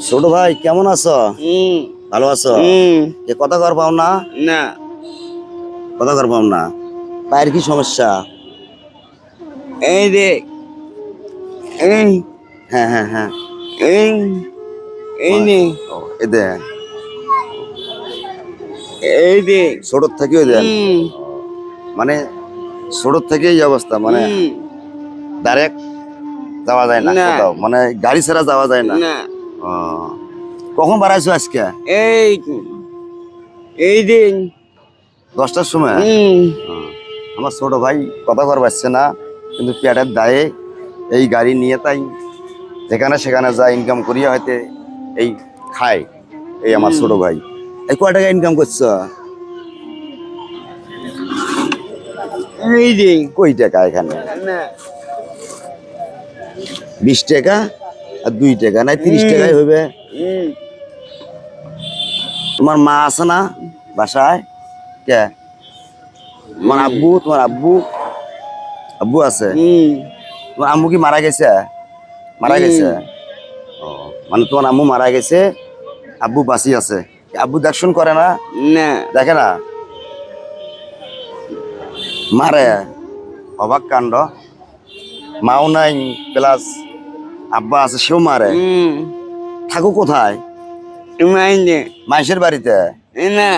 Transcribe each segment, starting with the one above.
ছোট ভাই কেমন আছো? ভালো আছো? এ কথা কর পাও না। না। কথা কর পাও না। পায়ের কি সমস্যা? এই যে এই। হ্যাঁ হ্যাঁ হ্যাঁ। এই এই এ দে। এই যে। ছোট থেকে ওই দেন মানে ছোট থেকে এই অবস্থা মানে ডাইরেক্ট যাওয়া যায় না না। কোথাও। মানে গাড়ি ছাড়া যাওয়া যায় না। না। কখন বাড়াইছো আজকে? এই এই দিন। দশটার সময়? আমার ছোট ভাই কথা ঘর পারছে না কিন্তু পেটের দায়ে এই গাড়ি নিয়ে তাই। যেখানে সেখানে যা ইনকাম করিয়া হয়তো এই খায় এই আমার ছোট ভাই। এই কয় টাকা ইনকাম করছ এই দিন। কই টাকা এখানে? বিশ টাকা? আর দুই টাকা নাই তিরিশ। টাকাই হবে তোমার মা আছে না বাসায়? কে? তোমার আব্বু তোমার আব্বু? আব্বু আছে? তোমার আম্মু কি মারা গেছে? মারা গেছে? ও, মানে তোমার আম্মু মারা গেছে আব্বু বাঁচি আছে। আব্বু দেখশন করে না? না। দেখে না? মারে। অবাক কাণ্ড। মাও নাই প্লাস আব্বা আছে সেও মারে। থাকো কোথায়? মাইনে। বাড়িতে? না।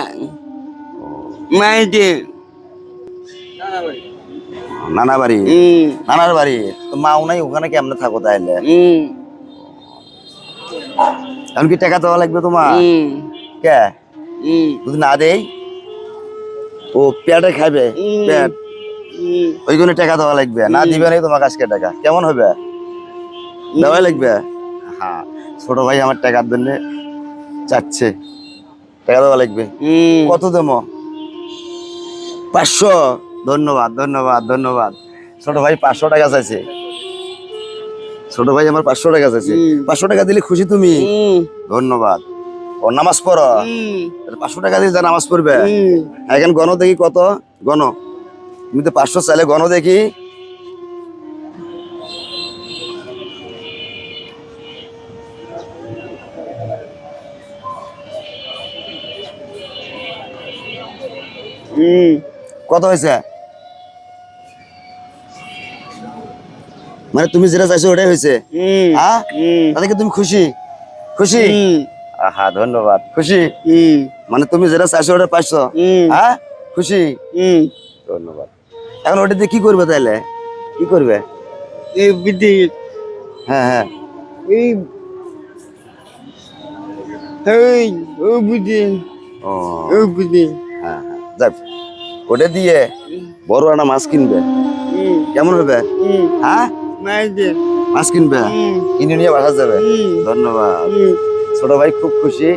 মাইনে। নানা বাড়ি? নানার বাড়ি? তো মাও নাই ওখানে কেমনে থাকো তাইলে? এখন কি টাকা দেওয়া লাগবে তোমার? কে? যদি না দেই ও পেটে খাবে। পেট। ওই জন্য টাকা দেওয়া লাগবে। না দিবে নাই তোমার কাছকে টাকা। কেমন হবে? দেওয়াই লাগবে? হ্যাঁ ছোট ভাই আমার টাকার জন্য চাচ্ছে। টাকা দেওয়া লাগবে। কত দেবো? পাঁচশো। ধন্যবাদ ধন্যবাদ ধন্যবাদ। ছোট ভাই পাঁচশো টাকা চাইছে। ছোট ভাই আমার পাঁচশো টাকা চাইছে। পাঁচশো টাকা দিলে খুশি তুমি? ধন্যবাদ। ও নামাজ পড়ো। পাঁচশো টাকা দিয়ে যা নামাজ পড়বে। এখন গণ দেখি কত? গণ। তুমি তো পাঁচশো চাইলে গণ দেখি। হুম। কত হয়েছে? মানে তুমি যেটা চাইছো ওটাই হয়েছে? হুম। হ্যাঁ হুম। তুমি খুশি? খুশি? আহা ধন্যবাদ। খুশি? মানে তুমি যেটা চাইছো ওটা পাইছো? হ্যাঁ খুশি? হুম। ধন্যবাদ। এখন ওটা দিয়ে কি করবে তাইলে? কি করবে? এই হ্যাঁ হ্যাঁ। এই এই ও বুঝি ও। ও যাক ওটা দিয়ে বড় একটা মাছ কিনবে। কেমন হবে? হ্যাঁ? মাছ কিনবে? কিনে নিয়ে বাসা যাবে। ধন্যবাদ। ছোট ভাই খুব খুশি।